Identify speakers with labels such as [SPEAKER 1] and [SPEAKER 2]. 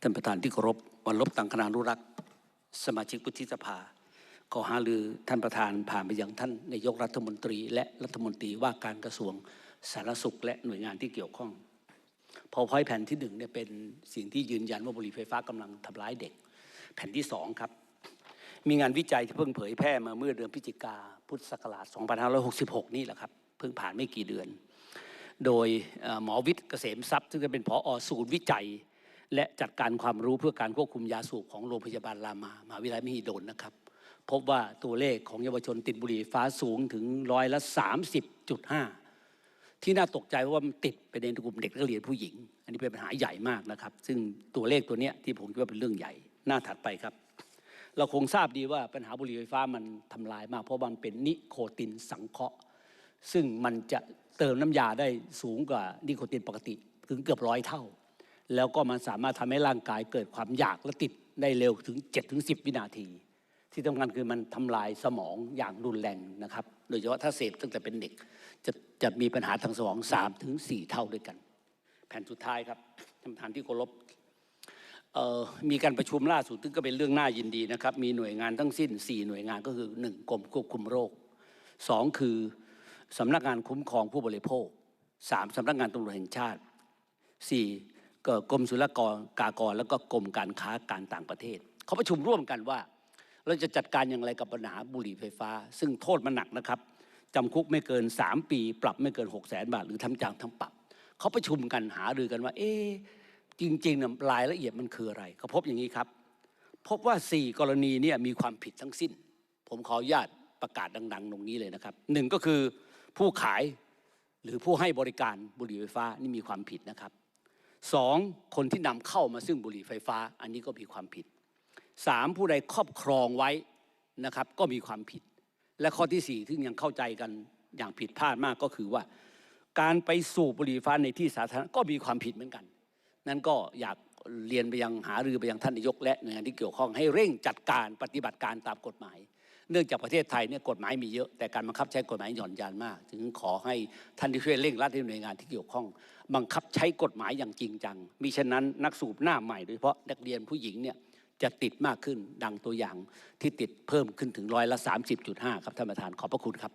[SPEAKER 1] ท่านประธานที่เคารพวันลบต่างคณะอนุรักษ์ สมาชิกวุฒิสภา ขอหารือท่านประธานผ่านไปยังท่านนายกรัฐมนตรี และรัฐมนตรีว่าการกระทรวงสาธารณสุข และหน่วยงานที่เกี่ยวข้องพอพอยแผ่นที่หนึ่งเนี่ยเป็นสิ่งที่ยืนยันว่าบุหรี่ไฟฟ้ากำลังทำร้ายเด็ก แผ่นที่สองครับ มีงานวิจัยที่เพิ่งเผยแพร่มาเมื่อเดือนพฤศจิกาพุทธศักราช 2566 นี่แหละครับ เพิ่งผ่านไม่กี่เดือน โดยหมอวิทย์เกษมทรัพย์ซึ่งเป็นผออศูนย์วิจัย และจัดการความรู้เพื่อการควบคุมยาสูบของโรงพยาบาลรามามหาวิทยาลัยมหิดลนะครับ พบว่าตัวเลขของเยาวชนติดบุหรี่ฟ้าสูงถึงร้อยละ 30.5 ที่น่าตกใจเพราะว่ามันติดไปในกลุ่มเด็กนักเรียนผู้หญิง อันนี้เป็นปัญหาใหญ่มากนะครับ ซึ่งตัวเลขตัวเนี้ยที่ผมคิดว่าเป็นเรื่องใหญ่หน้าถัดไปครับ เราคงทราบดีว่าปัญหาบุหรี่ไฟฟ้ามันทำลายมาก เพราะมันเป็นนิโคตินสังเคราะห์ ซึ่งมันจะเติมน้ำยาได้สูงกว่านิโคตินปกติถึงเกือบร้อยเท่า แล้วก็มันสามารถทำให้ร่างกายเกิดความอยากและติดได้เร็วถึง7-10 วินาที ที่สำคัญคือมันทำลายสมองอย่างรุนแรงนะครับ โดยเฉพาะถ้าเสพตั้งแต่เป็นเด็กจะจะมีปัญหาทางสมอง3ถึง4เท่าด้วยกัน แผ่นสุดท้ายครับท่านประธานที่เคารพมีการประชุมล่าสุดซึ่งก็เป็นเรื่องน่ายินดีนะครับ มีหน่วยงานทั้งสิ้น 4 หน่วยงานก็คือ 1กรมควบคุมโรค 2 คือสำนักงานคุ้มครองผู้บริโภค 3สำนักงานตำรวจแห่งชาติ 4 ก็กรมศุลกรกากร แล้วก็กรมการค้าการต่างประเทศเขาประชุมร่วมกันว่า เราจะจัดการอย่างไรกับปัญหาบุหรี่ไฟฟ้า ซึ่งโทษมันหนักนะครับจำคุกไม่เกิน 3 ปี ปรับไม่เกิน 6 0แสนบาท หรือทั้งจำทั้งปรับเขาประชุมกันหารือกันว่า เอ๊จริงๆนะรายละเอียดมันคืออะไรเขาพบอย่างนี้ครับ พบว่า 4 กรณีเนี่ยมีความผิดทั้งสิ้น ผมขออนุญาตประกาศดัง ๆ ตรงนี้เลยนะครับหนึ่งก็คือผู้ขายหรือผู้ให้บริการบุหรี่ไฟฟ้านี่มีความผิดนะครับ สองคนที่นำเข้ามาซึ่งบุหรี่ไฟฟ้า อันนี้ก็มีความผิดสามผู้ใดครอบครองไว้นะครับ ก็มีความผิด และข้อที่สี่ที่ยังเข้าใจกันอย่างผิดพลาดมากก็คือว่า การไปสูบบุหรี่ไฟฟ้าในที่สาธารณะก็มีความผิดเหมือนกัน นั้นก็อยากเรียนไปยังหารือไปยังท่านนายกและหน่วยงานที่เกี่ยวข้องให้เร่งจัดการปฏิบัติการตามกฎหมาย เนื่องจากประเทศไทยเนี่ยกฎหมายมีเยอะ แต่การบังคับใช้กฎหมายหย่อนยานมาก ถึงขอให้ท่านที่ช่วยเร่งรัดในหน่วยงานที่เกี่ยวข้อง บังคับใช้กฎหมายอย่างจริงจังมิฉะนั้นนักสูบหน้าใหม่โดยเฉพาะนักเรียนผู้หญิงเนี่ยจะติดมากขึ้นดังตัวอย่างที่ติดเพิ่มขึ้นถึงร้อยละ 30.5 ครับท่านประธานขอบพระคุณครับ